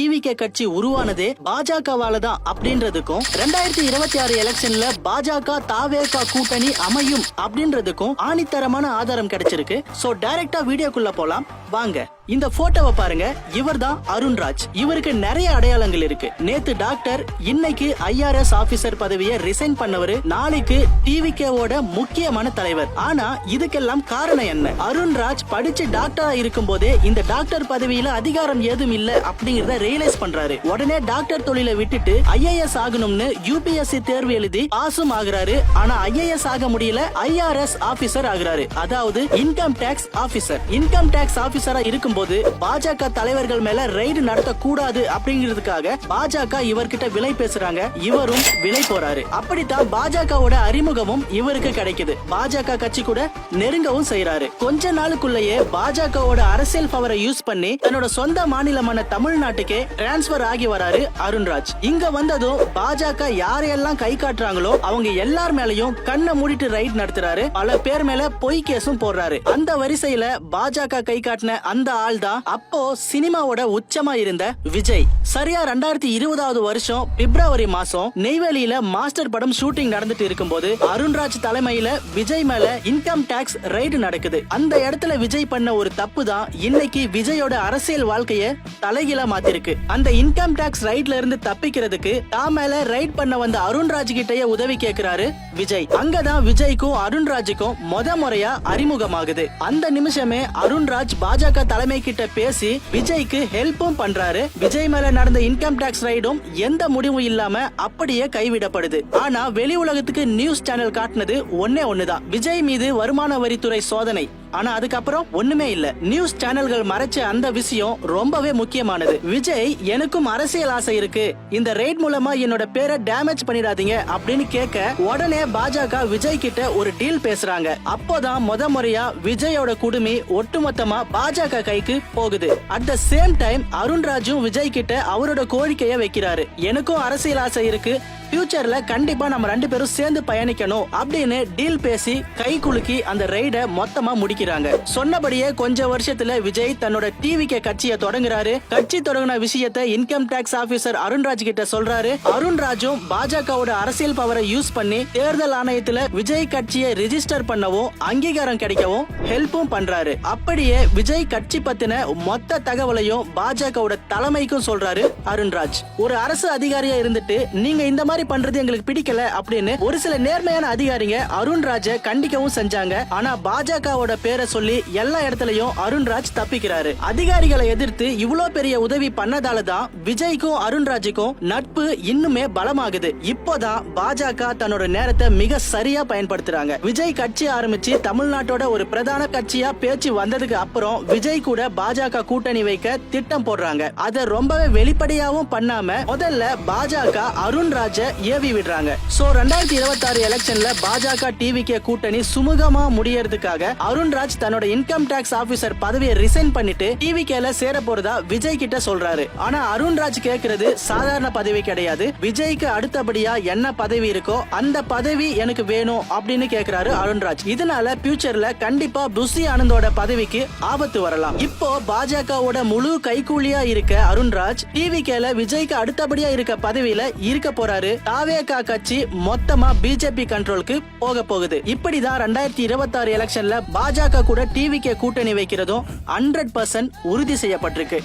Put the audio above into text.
TVK கட்சி உருவானதே பாஜகவால தான் அப்படின்றதுக்கும் ரெண்டாயிரத்தி இருபத்தி ஆறு எலெக்ஷன்ல பாஜக தாவேகா கூட்டணி அமையும் அப்படின்றதுக்கும் ஆணித்தரமான ஆதாரம் கிடைச்சிருக்கு. சோ டைரக்டா வீடியோக்குள்ள போலாம். வாங்க. இந்த போட்டோவை பாருங்க. இவர்தான் அருண்ராஜ். இவருக்கு நிறைய அடையாளங்கள் இருக்கு. நேத்து டாக்டர் இன்னைக்கு ஐஆர்எஸ் ஆபீசர் பதவியை ரிசைன் பண்ணவரு நாளைக்கு டிவிகேவோட முக்கியமான தலைவர். ஆனா இதுக்கெல்லாம் காரணம் என்ன? அருண்ராஜ் படிச்சு டாக்டரா இருக்கும் போதே இந்த டாக்டர் பதவியில அதிகாரம் ஏதும் இல்ல அப்படிங்கறத ரியலைஸ் பண்றாரு. உடனே டாக்டர் தொழிலை விட்டுட்டு ஐஏஎஸ் ஆகணும்னு யூபிஎஸ்சி தேர்வு எழுதி பாசும் ஆகுறாரு. ஆனா ஐஏஎஸ் ஆக முடியல ஐஆர்எஸ் ஆபீசர் ஆகுறாரு. அதாவது income tax officer income tax ஆபீசரா போது பாஜக தலைவர்கள் மேல ரெய்டு நடத்த கூடாது அப்படிங்கிறதுக்காக பாஜக இவர்கிட்ட விலை பேசுறாங்க. இவரும் விலை போறாரு. அப்படித்தான் பாஜகவோட அறிமுகமும் இவருக்கு கிடைக்குது. பாஜக கட்சி கூட நெருங்கவும் செய்யறாரு கொஞ்ச நாளுக்குள்ளேயே பாஜகவோட அரசியல் பவரை யூஸ் பண்ணி தன்னோட சொந்த மாநிலமான தமிழ்நாட்டுக்கே டிரான்ஸ்பர் ஆகி வராரு அருண்ராஜ். இங்க வந்ததும் பாஜக யாரையெல்லாம் கை காட்டுறாங்களோ அவங்க எல்லார் மேலயும் கண்ணை மூடிட்டு ரைட் நடத்துறாரு. பல பேர் மேல பொய் கேஸும் போடுறாரு. அந்த வரிசையில பாஜக கை காட்டின அந்த ஆள் தான் அப்போ சினிமாவோட உச்சமா இருந்த விஜய். சரியா ரெண்டாயிரத்தி இருபதாவது வருஷம் பிப்ரவரி மாசம் நெய்வேலியில மாஸ்டர் படம் ஷூட்டிங் நடந்துட்டு இருக்கும்போது அருண்ராஜ் தலைமையில விஜய் மேல இன்கம் டாக்ஸ் ரைடு நடக்குது. அந்த இடத்துல விஜய் பண்ண ஒரு தப்பு தான் இன்னைக்கு விஜயோட அரசியல் வாழ்க்கைய தலைகீழா மாத்திருக்கு. அந்த இன்கம் டாக்ஸ் ரைட்ல இருந்து தப்பிக்கிறதுக்கு தான் மேல ரைட் பண்ண வந்த அருண்ராஜ் கிட்டயே உதவி கேட்கிறாரு விஜய். அங்கதான் விஜய்க்கும் அருண்ராஜுக்கும் முத முறையா அறிமுகமாகுது. அந்த நிமிஷமே அருண்ராஜ் பாஜக தலைமை கிட்ட பேசி விஜய்க்கு ஹெல்ப்பும் பண்றாரு. விஜய் மேல நடந்த இன்கம் டாக்ஸ் ரைடும் எந்த முடிவும் இல்லாம அப்படியே கைவிடப்படுது. ஆனா வெளி உலகத்துக்கு நியூஸ் சேனல் காட்டுனது ஒன்னே ஒண்ணுதான். விஜய் மீது வருமான வரித்துறை சோதனை. ஆனா அதுக்கப்புறம் ஒண்ணுமே இல்ல. நியூஸ் சேனல்கள் மறைச்ச அந்த விஷயம் ரொம்பவே முக்கியமானது. விஜய் எனக்கும் அரசியல் ஆசை இருக்கு. இந்த ரெய்ட் மூலமா என்னோட பேரை டேமேஜ் பண்ணிடாதீங்க அப்படின்னு கேட்க உடனே பாஜக விஜய் கிட்ட ஒரு டீல் பேசுறாங்க. அப்போதான் முத முறையா விஜயோட குடுமி ஒட்டுமொத்தமா பாஜக கைக்கு போகுது. அட் த சேம் டைம் அருண்ராஜும் விஜய் கிட்ட அவரோட கோரிக்கையை வைக்கிறாரு. எனக்கும் அரசியல் ஆசை இருக்கு. ஃபியூச்சர்ல கண்டிப்பா நம்ம ரெண்டு பேரும் சேர்ந்து பயணிக்கணும் அப்படின்னு டீல் பேசி கை குலுக்கி அந்த ரைட மொத்தமா முடிக்கிறாங்க சொன்னபடியே கொஞ்ச வருஷத்துல விஜய் தன்னோட டிவிகே கட்சியை தொடங்குறாரு. கட்சி தொடங்கின விஷயத்த இன்கம் டாக்ஸ் ஆபீசர் அருண்ராஜ் கிட்ட சொல்றாரு. அருண்ராஜும் பாஜகவோட அரசியல் பவரை யூஸ் பண்ணி தேர்தல் ஆணையத்துல விஜய் கட்சியை ரிஜிஸ்டர் பண்ணவும் அங்கீகாரம் கிடைக்கவும் ஹெல்ப்பும் பண்றாரு. அப்படியே விஜய் கட்சி பத்தின மொத்த தகவலையும் பாஜகவோட தலைமைக்கும் சொல்றாரு அருண்ராஜ். ஒரு அரசு அதிகாரியா இருந்துட்டு நீங்க இந்த மாதிரி பண்றது எங்களுக்கு பிடிக்கல அப்படின்னு ஒரு சில நேர்மையான அதிகாரிங்க அருண்ராஜ கண்டிக்கவும் செஞ்சாங்க. ஆனா பாஜகவோட பேரை சொல்லி எல்லா இடத்துலயும் அருண்ராஜ் தப்பிக்கிறாரு. அதிகாரிகளை எதிர்த்து இவ்ளோ பெரிய உதவி பண்ணதால தான் விஜய்க்கும் அருண்ராஜுக்கும் நட்பு இன்னுமே பலமாகுது. இப்போதான் பாஜக தன்னோட நேரத்தை மிக சரியா பயன்படுத்துறாங்க. விஜய் கட்சி ஆரம்பிச்சு தமிழ்நாட்டோட ஒரு பிரதான கட்சியா பேச்சு வந்ததுக்கு அப்புறம் விஜய் கூட பாஜக கூட்டணி வைக்க திட்டம் போடுறாங்க. அதை ரொம்பவே வெளிப்படையாவும் பண்ணாம முதல்ல பாஜக அருண்ராஜ ஏவி விடுறாங்க. சோ ரெண்டாயிரத்தி இருபத்தி ஆறு எலெக்ஷன்ல பாஜக டிவிகே கூட்டணி சுமூகமா முடியறதுக்காக அருண்ராஜ் தன்னோட இன்கம் டாக்ஸ் ஆபீசர் பதவியை ரிசைன் பண்ணிட்டு டிவி கேல சேர போறதா விஜய் கிட்ட சொல்றாரு. ஆனா அருண்ராஜ் கேக்குறது சாதாரண பதவி கிடையாது. விஜய்க்கு அடுத்தபடியா என்ன பதவி இருக்கோ அந்த பதவி எனக்கு வேணும் அப்படின்னு கேக்குறாரு அருண்ராஜ். இதனால பியூச்சர்ல கண்டிப்பா புஷி ஆனந்தோட பதவிக்கு ஆபத்து வரலாம். இப்போ பாஜகவோட முழு கைகூலியா இருக்க அருண்ராஜ் டிவிகேல விஜய்க்கு அடுத்தபடியா இருக்க பதவியில இருக்க போறாரு. தாவேகா கட்சி மொத்தமா பிஜேபி கண்ட்ரோலுக்கு போக போகுது. இப்படிதான் ரெண்டாயிரத்தி இருபத்தி ஆறு எலெக்ஷன்ல பாஜக கூட டிவிகே கூட்டணி வைக்கிறதும் ஹண்ட்ரட் பர்சன்ட் உறுதி செய்யப்பட்டிருக்கு.